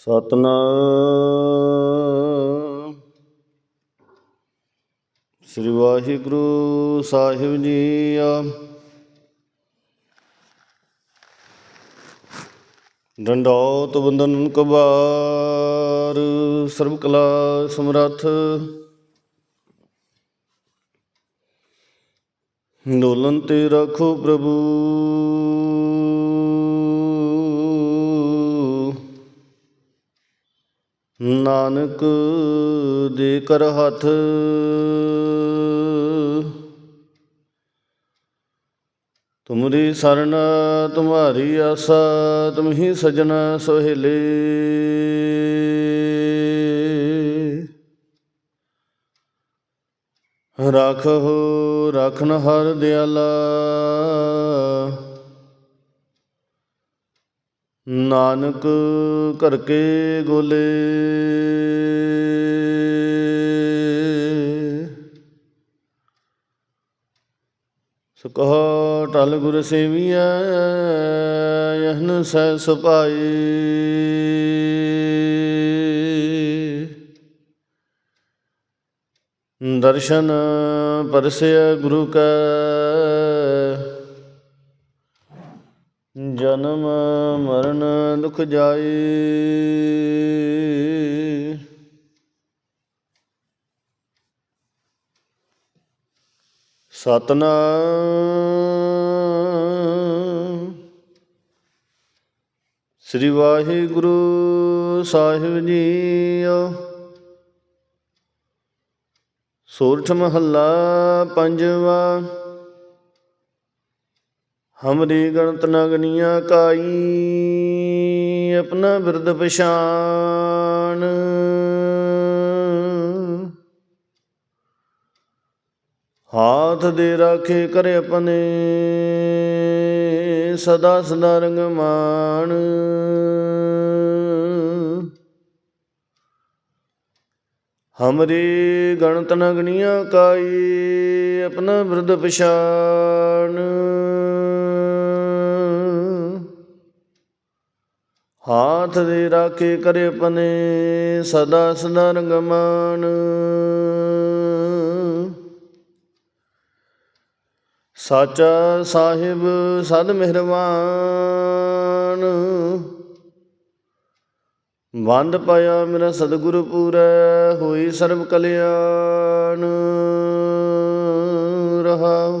ਸਤਨਾਮ। ਸ੍ਰੀ ਵਾਹਿਗੁਰੂ ਸਾਹਿਬ ਜੀ ਆ ਡੰਡੌਤ ਬੰਦਨ ਕਬਾਰ, ਸਰਬ ਕਲਾ ਸਮਰੱਥ। ਡੋਲਨ ਤੇ ਰੱਖੋ ਪ੍ਰਭੂ। ਨਾਨਕ ਦੇ ਕਰ ਹੱਥ। ਤੁਮਰੀ ਸਰਨ, ਤੁਮਾਰੀ ਆਸਾ, ਤੁਮਹੀ ਸਜਣ ਸੋਹਿਲੇ। ਰਾਖੋ ਰਾਖਨ ਹਰ ਦਿਆਲਾ। ਨਾਨਕ ਘਰ ਕੇ ਗੋਲੇ। ਸੁਕਹ ਟਲ ਗੁਰ ਸੇਵੀਐ, ਯਹਨ ਸਹਿ ਸੁਪਾਈ ਦਰਸ਼ਨ ਪਰਸਿਆ ਗੁਰੂ ਕੈ ਜਨਮ ਮਰਨ ਦੁਖ ਜਾਈ ਸਤਨਾਮ। ਸ੍ਰੀ ਵਾਹਿਗੁਰੂ ਸਾਹਿਬ ਜੀਓ। ਸੋਰਠ ਮਹੱਲਾ ਪੰਜਵਾ। ਹਮਰੀ ਗਣਤ ਨਗਨੀਆਂ ਕਾਈ, ਆਪਣਾ ਬਿਰਦ ਪਛਾਨ ਹਾਥ ਦੇ ਰਾਖੇ ਕਰੇ ਆਪਣੇ, ਸਦਾ ਸਦਾ ਰੰਗ ਮਾਣ ਹਮਰੀ ਗਣਤ ਨਗਨੀਆਂ ਕਾਈ, ਆਪਣਾ ਬਿਰਦ ਪਛਾਨ ਹਾਥ ਦੇ ਰਾਖੇ ਕਰੇ ਪਨੇ ਸਦਾ ਸਦਾ ਰੰਗ ਮਾਨ ਸਾਚਾ ਸਾਹਿਬ ਸਦ ਮਿਹਰਬਾਨ ਵੰਦ ਪਾਇਆ ਮੇਰਾ ਸਤਿਗੁਰੂ ਪੂਰੈ ਹੋਈ ਸਰਬ ਕਲਿਆਣ ਰਹਾਉ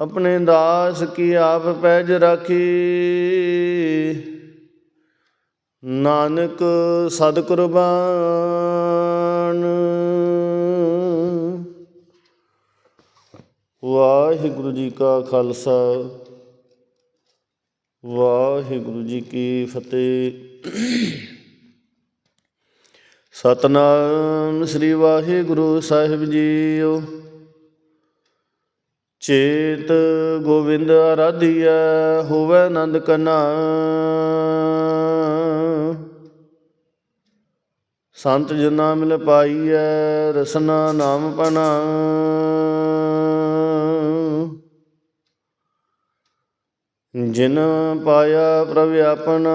ਆਪਣੇ ਦਾਸ ਕੀ ਆਪ ਪੈਜ ਰਾਖੀ। ਨਾਨਕ ਸਦ ਕੁਰਬਾਨ ਵਾਹਿਗੁਰੂ ਜੀ ਕਾ ਖਾਲਸਾ। ਵਾਹਿਗੁਰੂ ਜੀ ਕੀ ਫਤਿਹ। ਸਤਨਾਮ ਸ੍ਰੀ ਵਾਹਿਗੁਰੂ ਸਾਹਿਬ ਜੀਓ। ਚੇਤ ਗੋਬਿੰਦ ਆਰਾਧਿਆ ਹੋਵੇ ਆਨੰਦ ਕਨਾ। ਸੰਤ ਜਨਾ ਮਿਲ ਪਾਈਐ, ਰਸਨਾ ਨਾਮ ਪਨਾ। ਜਿਨ ਪਾਇਆ ਪ੍ਰਭ ਆਪਣਾ,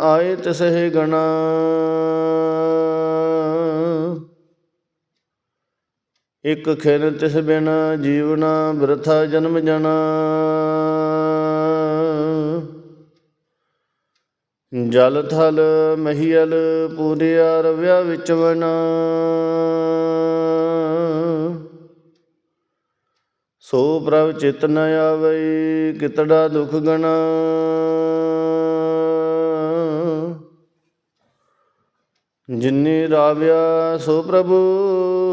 ਆਏ ਤਿਸਹਿ ਗਣਾ। ਇਕ ਖਿਨ ਤਿਸ ਬਿਨ ਜੀਵਨਾ ਬਿਰਥਾ ਜਨਮ ਜਣਾ ਜਲ ਥਲ ਮਹੀਲ ਪੂਰਿਆ ਰਵਿਆ ਵਿੱਚ ਵਨਾ। ਸੋ ਪ੍ਰਭ ਚਿਤ ਨ ਆਵਈ, ਕਿਤੜਾ ਦੁਖ ਗਣਾ। ਜਿਨੀ ਰਾਵਿਆ ਸੋ ਪ੍ਰਭੂ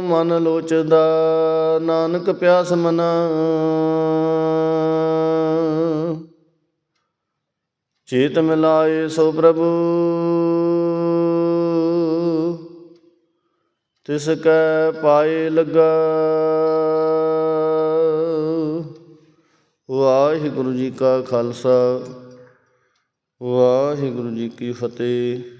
ਮਨ ਲੋਚਦਾ, ਨਾਨਕ ਪਿਆਸ ਮਨਾ। ਚੇਤ ਮਿਲਾਏ ਸੋ ਪ੍ਰਭੂ, ਤਿਸ ਕੈ ਪਾਏ ਲੱਗਾ। ਵਾਹਿਗੁਰੂ ਜੀ ਕਾ ਖਾਲਸਾ, ਵਾਹਿਗੁਰੂ ਜੀ ਕੀ ਫਤਿਹ।